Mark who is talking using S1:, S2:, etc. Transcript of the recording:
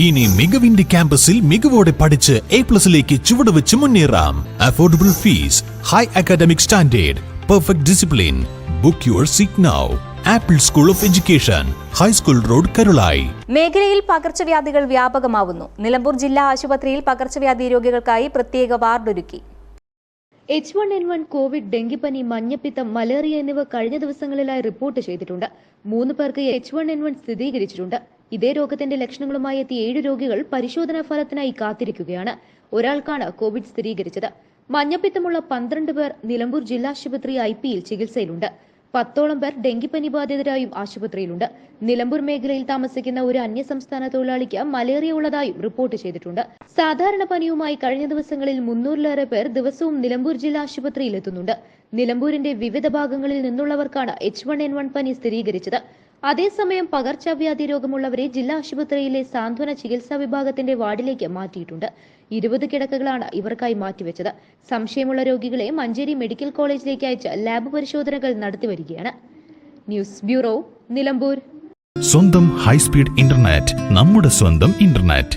S1: ഇനി മികവിന്റെ ക്യാമ്പസിൽ മികവോടെ പഠിച്ച് എ പ്ലസിലേക്ക് ചുവടുവെച്ച് മുന്നേറാം. Affordable fees high academic standard perfect discipline book your seat now apple school of education high school road Karulai
S2: മേഖലയിൽ പകർച്ചവ്യാധികൾ വ്യാപകമാവുന്നു. നിലമ്പൂർ ജില്ലാ ആശുപത്രിയിൽ പകർച്ചവ്യാധി രോഗികൾക്കായി പ്രത്യേക വാർഡൊരുക്കി.
S3: H one N one covid ഡെങ്കിപ്പനി മഞ്ഞപ്പിത്തം മലേറിയ എന്നിവ കഴിഞ്ഞ ദിവസങ്ങളിലായി റിപ്പോർട്ട് ചെയ്തിട്ടുണ്ട്. മൂന്ന് പേർക്ക് എച്ച് വൺ എൻ വൺ സ്ഥിരീകരിച്ചിട്ടുണ്ട്. ഇതേ രോഗത്തിന്റെ ലക്ഷണങ്ങളുമായി എത്തിയ ഏഴ് രോഗികൾ പരിശോധനാ ഫലത്തിനായി കാത്തിരിക്കുകയാണ്. ഒരാൾക്കാണ് കോവിഡ് സ്ഥിരീകരിച്ചത്. മഞ്ഞപ്പിത്തമുള്ള പന്ത്രണ്ട് പേർ നിലമ്പൂർ ജില്ലാശുപത്രി ഐ പിയിൽ ചികിത്സയിലുണ്ട്. പത്തോളം പേർ ഡെങ്കിപ്പനി ബാധിതരായും ആശുപത്രിയിലുണ്ട്. നിലമ്പൂർ മേഖലയിൽ താമസിക്കുന്ന ഒരു അന്യസംസ്ഥാന തൊഴിലാളിക്ക് മലേറിയ ഉള്ളതായും റിപ്പോർട്ട് ചെയ്തിട്ടുണ്ട്. സാധാരണ പനിയുമായി കഴിഞ്ഞ ദിവസങ്ങളിൽ മുന്നൂറിലേറെ പേർ ദിവസവും നിലമ്പൂർ ജില്ലാ ആശുപത്രിയിൽ എത്തുന്നുണ്ട്. നിലമ്പൂരിന്റെ വിവിധ ഭാഗങ്ങളിൽ നിന്നുള്ളവർക്കാണ് എച്ച് വൺ എൻ വൺ പനി സ്ഥിരീകരിച്ചത്. അതേസമയം പകർച്ചവ്യാധി രോഗമുള്ളവരെ ജില്ലാ ആശുപത്രിയിലെ സാന്ത്വന ചികിത്സാ വിഭാഗത്തിന്റെ വാർഡിലേക്ക് മാറ്റിയിട്ടുണ്ട്. ഇരുപത് കിടക്കകളാണ് ഇവർക്കായി മാറ്റിവെച്ചത്. സംശയമുള്ള രോഗികളെ മഞ്ചേരി മെഡിക്കൽ കോളേജിലേക്ക് അയച്ച് ലാബ് പരിശോധനകൾ നടത്തിവരികയാണ് ന്യൂസ് ബ്യൂറോ നിലമ്പൂർ.
S1: സ്വന്തം ഹൈസ്പീഡ് ഇന്റർനെറ്റ് നമ്മുടെ സ്വന്തം ഇന്റർനെറ്റ്.